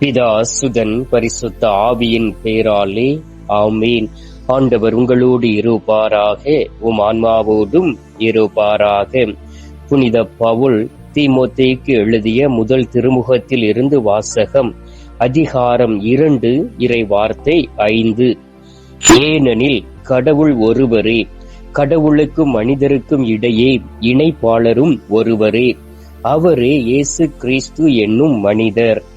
பிதா சுதன் பரிசுத்த ஆவியின் பேராலே ஆமீன். ஆண்டவர் உங்களோடு இருப்பாராக உம் ஆன்மாவோடும் இருப்பாராக. புனித பவுல் தீமோத்தேக்கு எழுதிய முதல் திருமுகத்தில் இருந்து வாசகம் அதிகாரம் இரண்டு இறை வார்த்தை ஐந்து. ஏனெனில் கடவுள் ஒருவரே கடவுளுக்கும் மனிதருக்கும் இடையே இணைப்பாளரும் ஒருவரே. அவரே இயேசு கிறிஸ்து என்னும் மனிதர்.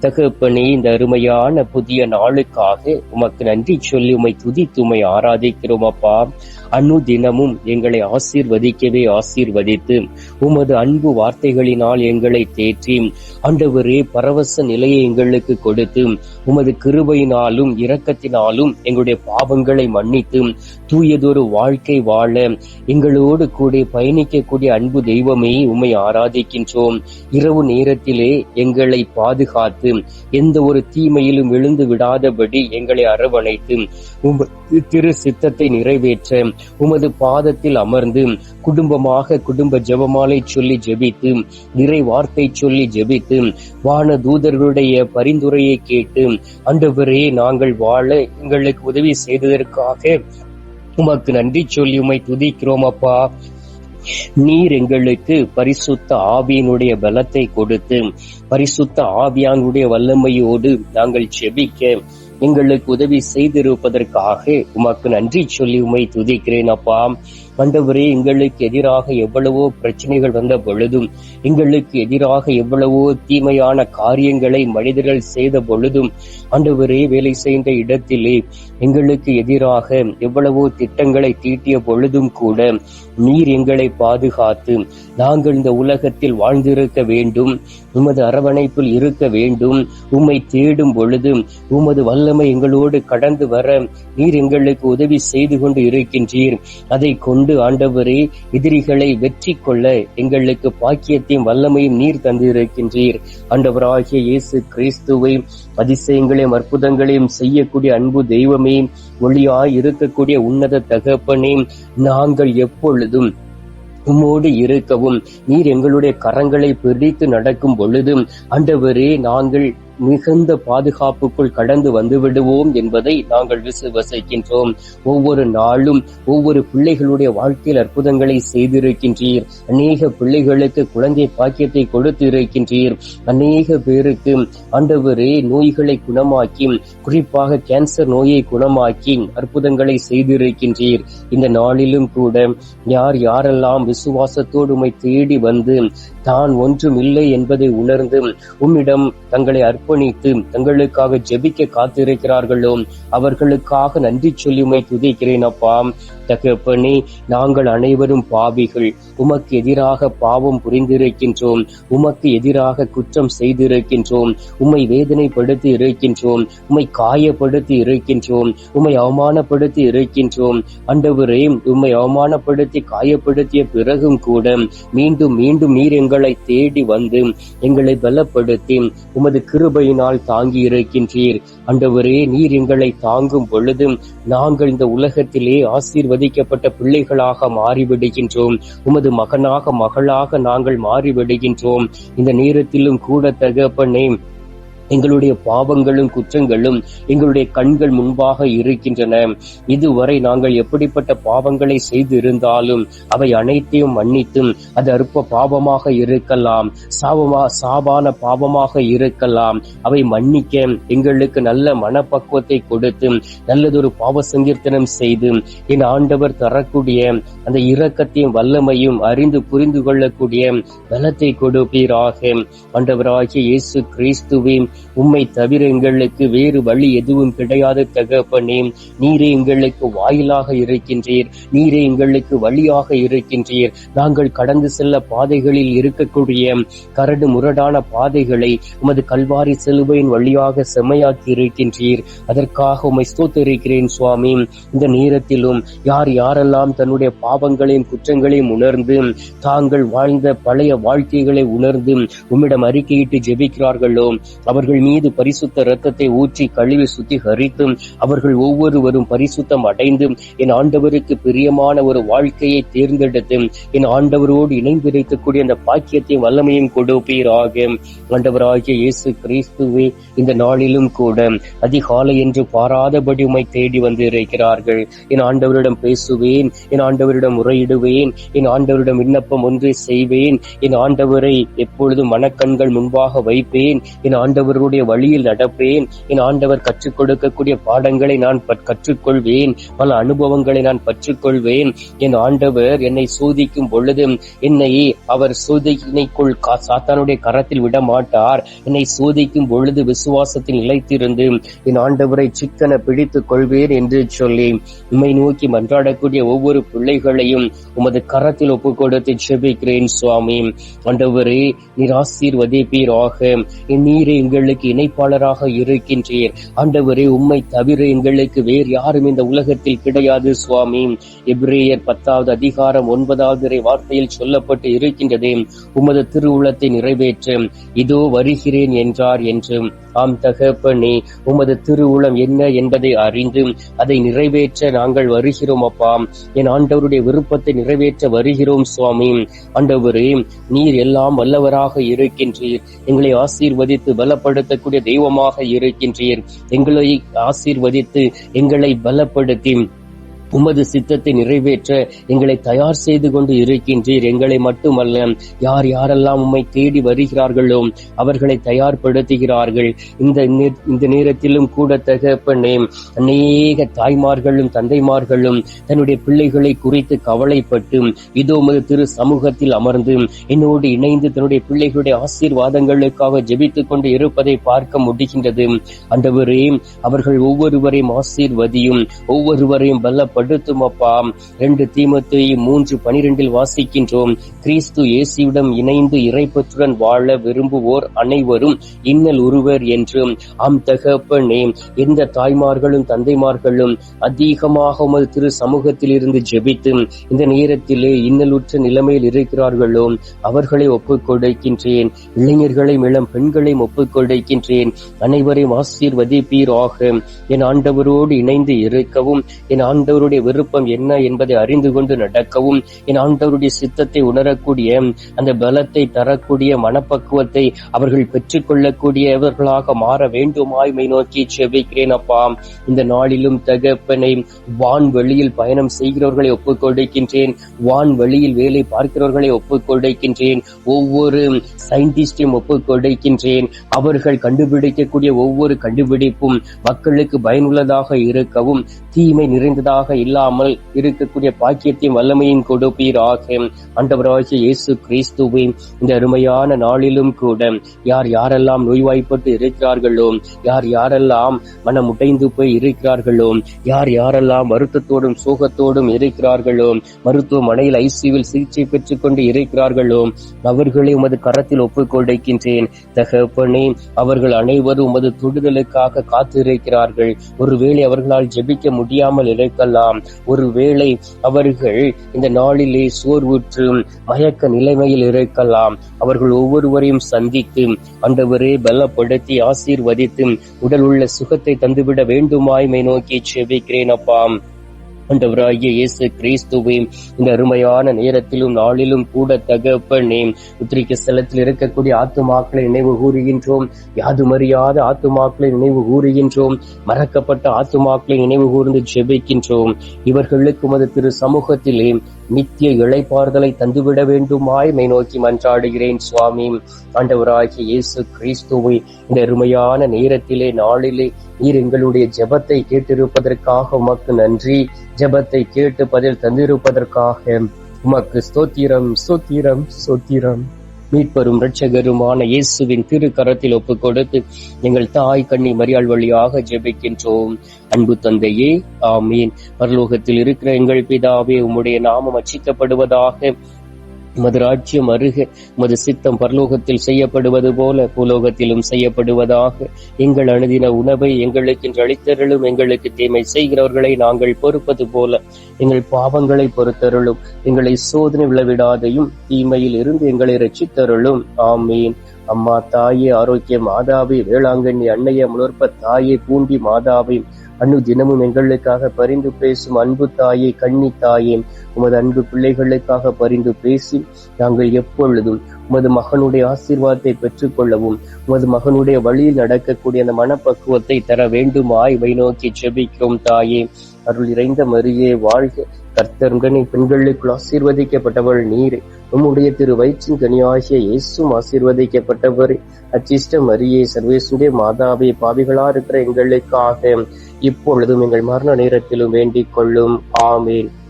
தகப்பனே இந்த அருமையான புதிய நாளுக்காக உமக்கு நன்றி சொல்லி உமை துதித்து உமை ஆராதிக்கிறோம் அப்பா. அன்னு தினமும் எங்களை ஆசீர்வதிக்கவே ஆசீர்வதித்து உமது அன்பு வார்த்தைகளினால் எங்களை தேற்றி ஆண்டவரே பரவச நிலையை எங்களுக்கு கொடுத்து உமது கிருபையினாலும் இரக்கத்தினாலும் எங்களுடைய பாவங்களை மன்னித்து தூயதொரு வாழ்க்கை வாழ எங்களோடு கூட பயணிக்கக்கூடிய அன்பு தெய்வமே உம்மை ஆராதிக்கின்றோம். இரவு நேரத்திலே எங்களை பாதுகாத்து எந்த ஒரு தீமையிலும் விழுந்து விடாதபடி எங்களை அரவணைத்து. உமது திரு சித்தத்தை நிறைவேற்ற. உமது பாதத்தில் அமர்ந்து. குடும்பமாக குடும்ப ஜெபமாலை சொல்லி ஜெபித்து. இறை வார்த்தை சொல்லி ஜெபித்து. வான தூதர்களுடைய பரிந்துரையை கேட்டு. அண்டவரே நாங்கள் வாழ எங்களுக்கு உதவி செய்ததற்காக உமக்கு நன்றி சொல்லி உமை துதிக்கிறோம் அப்பா. நீர் எங்களுக்கு பரிசுத்த ஆவியினுடைய பலத்தை கொடுத்து பரிசுத்த ஆவியானுடைய வல்லமையோடு நாங்கள் செபிக்க எங்களுக்கு உதவி செய்திருப்பதற்காக உமக்கு நன்றி சொல்லி உமை துதிக்கிறேன் அப்பா. ஆண்டவரே எங்களுக்கு எதிராக எவ்வளவோ பிரச்சனைகள் வந்த பொழுதும் எங்களுக்கு எதிராக எவ்வளவோ தீமையான காரியங்களை மனிதர்கள் செய்த பொழுதும் ஆண்டவரே வேலை செய்த இடத்திலே எங்களுக்கு எதிராக எவ்வளவோ திட்டங்களை தீட்டிய பொழுதும் கூட நீர் எங்களை பாதுகாத்து நாங்கள் இந்த உலகத்தில் வாழ்ந்திருக்க வேண்டும். உமது அரவணைப்பில் இருக்க வேண்டும். உம்மை தேடும் பொழுது உமது வல்லமை எங்களோடு கடந்து வர நீர் எங்களுக்கு உதவி செய்து கொண்டு இருக்கின்றீர். அதை கொண்டு ஆண்டவரே எதிரிகளை வெற்றி கொள்ள எங்களுக்கு பாக்கியத்தையும் வல்லமையும் நீர் தந்திருக்கின்றீர். ஆண்டவராகிய இயேசு கிறிஸ்துவை அதிசயங்களையும் அற்புதங்களையும் செய்யக்கூடிய அன்பு தெய்வமே ஒளியாய் இருக்கக்கூடிய உன்னத தகப்பனே நாங்கள் எப்பொழுதும் உம்மோடு இருக்கவும் நீர் எங்களுடைய கரங்களை பிடித்து நடக்கும் பொழுதும் ஆண்டவரே நாங்கள் மிகுந்த பாதுகாப்புக்குள் கடந்து வந்து விடுவோம் என்பதை நாங்கள் விசுவசிக்கின்றோம் ஒவ்வொரு நாளும் ஒவ்வொரு பிள்ளைகளுடைய வாழ்க்கையில் அற்புதங்களை செய்திருக்கின்றீர். அநேக பிள்ளைகளுக்கு குழந்தை பாக்கியத்தை கொடுத்து இருக்கின்றீர் அநேக பேருக்கு ஆண்டவரே நோய்களை குணமாக்கி குறிப்பாக கேன்சர் நோயை குணமாக்கி அற்புதங்களை செய்திருக்கின்றீர். இந்த நாளிலும் கூட யார் யாரெல்லாம் விசுவாசத்தோடு உமை தேடி வந்து தான் ஒன்றும் இல்லை என்பதை உணர்ந்து உம்மிடம் தங்களை அர்ப்பணித்து தங்களுக்காக ஜெபிக்க காத்திருக்கிறார்களோ அவர்களுக்காக நன்றி சொல்லியுமை துதிக்கிறேன் அப்பா. தகப்பனே நாங்கள் அனைவரும் பாவிகள். உமக்கு எதிராக பாவம் புரிந்திருக்கின்றோம். உமக்கு எதிராக குற்றம் செய்திருக்கின்றோம். உம்மை வேதனைப்படுத்தி இருக்கின்றோம். உம்மை காயப்படுத்தி இருக்கின்றோம். உம்மை அவமானப்படுத்தி இருக்கின்றோம். அண்டவரே உம்மை அவமானப்படுத்தி காயப்படுத்திய பிறகும் கூட மீண்டும் மீண்டும் நீர் எங்கள் தேடி வந்து எங்களை பலப்படுத்தி உமது கிருபையினால் தாங்கி இருக்கின்றீர். அண்டவரே நீர் எங்களை தாங்கும் பொழுது நாங்கள் இந்த உலகத்திலே ஆசீர்வதிக்கப்பட்ட பிள்ளைகளாக மாறிவிடுகின்றோம். உமது மகனாக மகளாக நாங்கள் மாறிவிடுகின்றோம். இந்த நேரத்திலும் கூட தகப்பனே எங்களுடைய பாவங்களும் குற்றங்களும் எங்களுடைய கண்கள் முன்பாக இருக்கின்றன. இதுவரை நாங்கள் எப்படிப்பட்ட பாவங்களை செய்து இருந்தாலும் அவை அனைத்தையும் மன்னித்தும் அது அற்ப பாவமாக இருக்கலாம். சாபமா சாபான பாவமாக இருக்கலாம். அவை மன்னிக்க எங்களுக்கு நல்ல மனப்பக்குவத்தை கொடுத்து நல்லதொரு பாவ சங்கீர்த்தனம் செய்து என் ஆண்டவர் தரக்கூடிய அந்த இரக்கத்தையும் வல்லமையும் அறிந்து புரிந்து கொள்ளக்கூடிய பலத்தை கொடுப்பீராக. ஆண்டவராகிய இயேசு கிறிஸ்துவின் உம்மை தவிர எங்களுக்கு வேறு வழி எதுவும் கிடையாது தகப்பனே. நீரே எங்களுக்கு வாயிலாக இருக்கின்றீர். நீரே எங்களுக்கு வழியாக இருக்கின்றீர். நாங்கள் கடந்து செல்ல பாதைகளில் இருக்கக்கூடிய கரடு முரடான பாதைகளை உமது கல்வாரி செலுவையின் வழியாக செம்மையாக்கி இருக்கின்றீர். அதற்காக உம்மை ஸ்தோத்திருக்கிறேன் சுவாமி. இந்த நேரத்திலும் யார் யாரெல்லாம் தன்னுடைய பாவங்களையும் குற்றங்களையும் உணர்ந்து தாங்கள் வாழ்ந்த பழைய வாழ்க்கைகளை உணர்ந்து உம்மிடம் அறிக்கையிட்டு ஜெபிக்கிறார்களோ அவர்கள் அவர்கள் மீது பரிசுத்த இரத்தத்தை ஊற்றி கழுவி சுத்திகரித்து அவர்கள் ஒவ்வொருவரும் பரிசுத்தம் அடைந்து என் ஆண்டவருக்கு பிரியமான ஒரு வாழ்க்கையை தேர்ந்தெடுத்து என் ஆண்டவரோடு இணைந்திருக்கக்கூடிய அந்த பாக்கியத்தையும் வல்லமையும் கொடுப்பீராக. ஆண்டவராகிய இயேசு கிறிஸ்துவே இந்த நாளிலும் கூட அதிகாலை என்று பாராதபடி உமை தேடி வந்து இருக்கிறார்கள். என் ஆண்டவரிடம் பேசுவேன் என் ஆண்டவரிடம் முறையிடுவேன் என் ஆண்டவரிடம் விண்ணப்பம் ஒன்றை செய்வேன் என் ஆண்டவரை எப்பொழுதும் மனக்கண்கள் முன்பாக வைப்பேன் என் ஆண்டவர் ஆண்டவருடைய வழியில் நடப்பேன். என் ஆண்டவர் கற்றுக் கொடுக்கக்கூடிய பாடங்களை நான் கற்றுக்கொள்வேன். பல அனுபவங்களை நான் பற்றுக்கொள்வேன். என் ஆண்டவர் என்னை சோதிக்கும் பொழுது என்னை அவர் சோதனைக்குள் சாத்தானுடைய கரத்தில் விட மாட்டார் என்னை சோதிக்கும் பொழுது விசுவாசத்தில் நிலைத்திருந்து என் ஆண்டவரை சிக்கன பிடித்துக் கொள்வேன் என்று சொல்லி உண்மை நோக்கி மன்றாடக்கூடிய ஒவ்வொரு பிள்ளைகளையும் உமது கரத்தில் ஒப்புக் கொடுத்து செபிக்கிறேன் சுவாமி. ஆண்டவரே நீர் ஆசீர்வதிப்பீராக. எங்கள் எங்களுக்கு இணைப்பாளராக இருக்கின்றீர். ஆண்டவரே உம்மை தவிர எங்களுக்கு வேறு யாரும் இந்த உலகத்தில் கிடையாது சுவாமி. எப்ரேயர் பத்தாவது அதிகாரம் ஒன்பதாவது வார்த்தையில் சொல்லப்பட்டு இருக்கின்றதே. உமது திருவுளத்தை நிறைவேற்று. இதோ வருகிறேன் என்றார் என்று ஆம் தகப்பனே உமது திருவுளம் என்ன என்பதை அறிந்து அதை நிறைவேற்ற நாங்கள் வருகிறோம் அப்பா. என் ஆண்டவருடைய விருப்பத்தை நிறைவேற்ற வருகிறோம் சுவாமி. ஆண்டவரே நீர் எல்லாம் வல்லவராக இருக்கின்றீர். எங்களை ஆசீர்வதித்து பலப்படுத்தக்கூடிய தெய்வமாக இருக்கின்றீர். எங்களை ஆசீர்வதித்து எங்களை பலப்படுத்தி உமது சித்தத்தை நிறைவேற்ற எங்களை தயார் செய்து கொண்டு இருக்கின்றீர். எங்களை மட்டுமல்ல யார் யாரெல்லாம் உம்மை தேடி வருகிறார்களோ அவர்களை தயார்படுத்துகிறார்கள். இந்த இந்த நேரத்திலும் கூட தகப்பனே அநேக தாய்மார்களும் தந்தைமார்களும் தன்னுடைய பிள்ளைகளை குறித்து கவலைப்பட்டு இதோ உமது திரு சமூகத்தில் அமர்ந்து என்னோடு இணைந்து தன்னுடைய பிள்ளைகளுடைய ஆசீர்வாதங்களுக்காக ஜெபித்துக் கொண்டு இருப்பதை பார்க்க முடிகின்றது. அந்தவரே அவர்கள் ஒவ்வொருவரையும் ஆசீர்வதியும் ஒவ்வொருவரையும் படுத்தும் அப்பா ரெண்டு தீமத்தை மூன்று பனிரெண்டில் வாசிக்கின்றோம். கிறிஸ்து இயேசுவிடம் இணைந்து இறைப்பற்றுடன் வாழ விரும்புவோர் அனைவரும் இன்னல் உருவர் என்று. அம் தகப்பனே எந்த தாய்மார்களும் தந்தைமார்களும் அதிகமாக உமது திரு சமூகத்தில் இருந்து ஜெபித்து இந்த நேரத்திலே இன்னலுற்ற நிலைமையில் இருக்கிறார்களோ அவர்களை ஒப்புக்கொடுக்கின்றேன். இளைஞர்களையும் இளம் பெண்களையும் ஒப்புக்கொடுக்கின்றேன். அனைவரையும் ஆசீர்வதிப்பீராக. என் ஆண்டவரோடு இணைந்து இருக்கவும் என் ஆண்டவருடைய விருப்பம் என்ன என்பதை அறிந்து கொண்டு நடக்கவும் என் ஆண்டவருடைய சித்தத்தை உணரக்கூடிய அந்த பலத்தை தரக்கூடிய மனப்பக்குவத்தை அவர்கள் பெற்றுக்கொள்ளக்கூடியவர்களாக மாற வேண்டுமாய்மை நோக்கி செவிக்கிறேன் அப்பா. இந்த நாளிலும் தகப்பனை வான் வெளியில் பயணம் செய்கிறவர்களை ஒப்புக் கொடுக்கின்றேன் வான் வெளியில் வேலை பார்க்கிறவர்களை ஒப்புக் கொடுக்கின்றேன் ஒவ்வொரு சயின்டிஸ்டையும் ஒப்புக் கொடுக்கின்றேன் அவர்கள் கண்டுபிடிக்கக்கூடிய ஒவ்வொரு கண்டுபிடிப்பும் மக்களுக்கு பயனுள்ளதாக இருக்கவும் தீமை நிறைந்ததாக இல்லாமல் இருக்கக்கூடிய பாக்கியத்தையும் வல்லமையும் கொடுப்பீராக. ஆண்டவராகிய இயேசு கிறிஸ்துவே இந்த அருமையான நாளிலும் கூட யார் யாரெல்லாம் நோய்வாய்ப்பட்டு இருக்கிறார்களோ யார் யாரெல்லாம் மனம் உடைந்து போய் இருக்கிறார்களோ யார் யாரெல்லாம் வருத்தத்தோடும் சோகத்தோடும் இருக்கிறார்களோ மருத்துவமனையில் ஐசியூவில் சிகிச்சை பெற்றுக் கொண்டு இருக்கிறார்களோ அவர்களை உமது கரத்தில் ஒப்புக்கொண்டிருக்கின்றேன் தகப்பனே அவர்கள் அனைவரும் உமது தொடுதலுக்காக காத்திருக்கிறார்கள். ஒருவேளை அவர்களால் ஜெபிக்க முடியாமல் இருக்கலாம். ஒருவேளை அவர்கள் இந்த நாளிலே சோர்வுற்று மயக்க நிலைமையில் இருக்கலாம். அவர்கள் ஒவ்வொருவரையும் சந்தித்து அண்டவரே பலப்படுத்தி ஆசீர்வதித்து உடல் உள்ள சுகத்தை தந்துவிட வேண்டுமாய்மை நோக்கி செபிக்கிறேன் அப்பாம் ஆண்டவராகிய இயேசு கிறிஸ்துவே இந்த அருமையான நேரத்திலும் நாளிலும் கூட தகப்பனே உத்திரிக்க ஸ்தலத்தில் இருக்கக்கூடிய ஆத்துமாக்களை நினைவு கூறுகின்றோம். யாதுமறியாத ஆத்துமாக்களை நினைவு கூறுகின்றோம். மறக்கப்பட்ட ஆத்துமாக்களை நினைவு கூர்ந்து ஜெபிக்கின்றோம். இவர்களுக்கு மது திரு சமூகத்திலே நித்திய இளைப்பாறுதலை தந்துவிட வேண்டுமாய் மை நோக்கி மன்றாடுகிறேன் சுவாமி. ஆண்டவராகிய இயேசு கிறிஸ்துவை இந்த அருமையான நேரத்திலே நாளிலே நீர் எங்களுடைய ஜெபத்தை கேட்டிருப்பதற்காக உமக்கு நன்றி. ஜெபத்தை கேட்டு பதில் தந்திருப்பதற்காக உமக்கு ஸ்தோத்திரம் ஸ்தோத்திரம் ஸ்தோத்திரம். மீட்பரும் இரட்சகருமான இயேசுவின் திருக்கரத்தில் ஒப்புக் கொடுத்து எங்கள் தாய் கண்ணி மரியாள் வழியாக ஜெபிக்கின்றோம். அன்பு தந்தையே ஆமீன். பரலோகத்தில் இருக்கிற எங்கள் பிதாவே உம்முடைய நாமம் அச்சிக்கப்படுவதாக உமது ராஜ்யம் அருக உமது சித்தம் பரலோகத்தில் செய்யப்படுவது போல பூலோகத்திலும் செய்யப்படுவதாக எங்கள் அணுதின உணவை எங்களுக்கு அளித்தருளும் எங்களுக்கு தீமை செய்கிறவர்களை நாங்கள் பொறுப்பது போல எங்கள் பாவங்களை பொறுத்தருளும் எங்களை சோதனை விளவிடாதையும் தீமையில் இருந்து எங்களை ரட்சித்தருளும். ஆமீன். அம்மா தாயே ஆரோக்கிய மாதாவி வேளாங்கண்ணி அன்னைய முழுற்ப தாயே பூண்டி மாதாவை அன்னு தினமும் எங்களுக்காக பரிந்து பேசும் அன்பு தாயே கண்ணி தாயே உமது அன்பு பிள்ளைகளுக்காக பரிந்து பேசி நாங்கள் எப்பொழுதும் உமது மகனுடைய ஆசீர்வாதத்தை பெற்றுக்கொள்ளவும் உமது மகனுடைய வழியில் நடக்கக்கூடிய அந்த மனப்பக்குவத்தை தர வேண்டுமாய் வை நோக்கி செபிக்கும் தாயே. அருள் இறைந்த மரியே வாழ்க. கர்த்தருடனே பெண்களுக்குள் ஆசீர்வதிக்கப்பட்டவள் நீரே. உம்முடைய திரு வயிற்றின் கனியாகிய இயேசும் ஆசீர்வதிக்கப்பட்டவர். அச்சிஷ்ட மரியே சர்வேசுடைய மாதாவே பாவிகளா இருக்கிற எங்களுக்காக இப்பொழுதும் எங்கள் மரண நேரத்திலும் வேண்டிக் கொள்ளும். ஆமேன்.